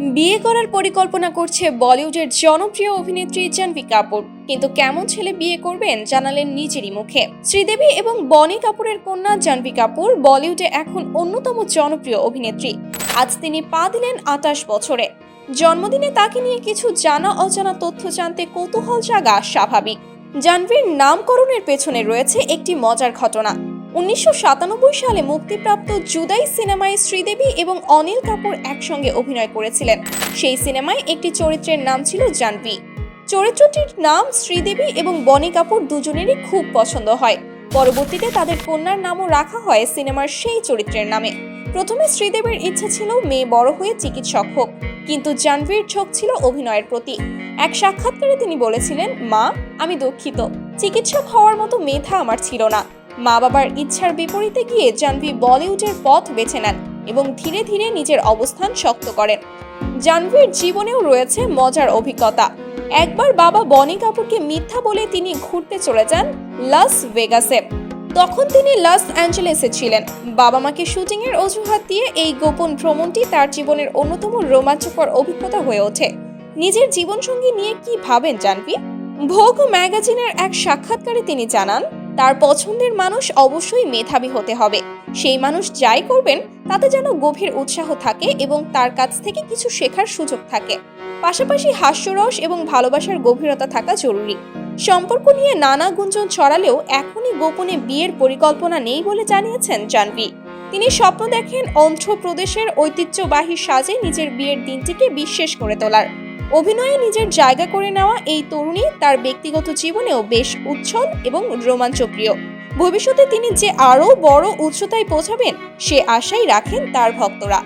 বিয়ে করার পরিকল্পনা করছে বলিউডের জনপ্রিয় অভিনেত্রী জাহ্নবী কাপুর। কিন্তু কেমন ছেলে বিয়ে করবেন জানালেন নিজেরই মুখে। শ্রীদেবী এবং বনি কাপুরের কন্যা জাহ্নবী কাপুর বলিউডে এখন অন্যতম জনপ্রিয় অভিনেত্রী। আজ তিনি পা দিলেন আটাশ বছরে। জন্মদিনে তাকে নিয়ে কিছু জানা অজানা তথ্য জানতে কৌতূহল জাগা স্বাভাবিক। জাহ্নবীর নামকরণের পেছনে রয়েছে একটি মজার ঘটনা। উনিশশো সাতানব্বই সালে মুক্তিপ্রাপ্ত জুদাই সিনেমায় শ্রীদেবী এবং অনিল কাপুর একসঙ্গে অভিনয় করেছিলেন। সেই সিনেমায় একটি চরিত্রের নাম ছিল জাহ্নবী। চরিত্রটির নাম শ্রীদেবী এবং বনি কাপুর দুজনেরই খুব পছন্দ হয়। পরবর্তীতে তাদের কন্যার নামও রাখা হয় সিনেমার সেই চরিত্রের নামে। প্রথমে শ্রীদেবীর ইচ্ছা ছিল মেয়ে বড় হয়ে চিকিৎসক হোক, কিন্তু জাহ্নবীর ঝোঁক ছিল অভিনয়ের প্রতি। এক সাক্ষাৎকারে তিনি বলেছিলেন, মা, আমি দুঃখিত। চিকিৎসক হওয়ার মতো মেধা আমার ছিল না। মা বাবার ইচ্ছার বিপরীতে গিয়ে জাহ্নবী বলিউডের পথ বেছে নেন এবং ধীরে ধীরে নিজের অবস্থান শক্ত করেন। জাহ্নবীর জীবনেও রয়েছে মজার অভিজ্ঞতা। একবার বাবা বনি কাপুরকে মিথ্যা বলে তিনি ঘুরতে চলে যান লাস ভেগাসে। তখন তিনি লস অ্যাঞ্জেলেসে ছিলেন। বাবা মাকে শুটিংয়ের অজুহাত দিয়ে এই গোপন ভ্রমণটি তার জীবনের অন্যতম রোমাঞ্চকর অভিজ্ঞতা হয়ে ওঠে। নিজের জীবনসঙ্গী নিয়ে কি ভাবেন জানবি ভোগ ম্যাগাজিনের এক সাক্ষাৎকারে তিনি জানান তার পছন্দের মানুষ অবশ্যই মেধাবী হতে হবে। সেই মানুষ যাই করবেন, তাতে যেন গভীর উৎসাহ থাকে এবং তার কাছ থেকে কিছু শেখার সুযোগ থাকে। পাশাপাশি হাস্যরস এবং ভালোবাসার গভীরতা থাকা জরুরি। সম্পর্ক নিয়ে নানা গুঞ্জন ছড়ালেও এখনই গোপনে বিয়ের পরিকল্পনা নেই বলে জানিয়েছেন জাহ্নবী। তিনি স্বপ্ন দেখেন অন্ধ্রপ্রদেশের ঐতিহ্যবাহী সাজে নিজের বিয়ের দিনটিকে বিশেষ করে তোলার। অভিনয়ে নিজের জায়গা করে নেওয়া এই তরুণী তার ব্যক্তিগত জীবনেও বেশ উচ্ছল এবং রোমাঞ্চপ্রিয়। ভবিষ্যতে তিনি যে আরও বড় উচ্চতায় পৌঁছাবেন, সে আশাই রাখেন তার ভক্তরা।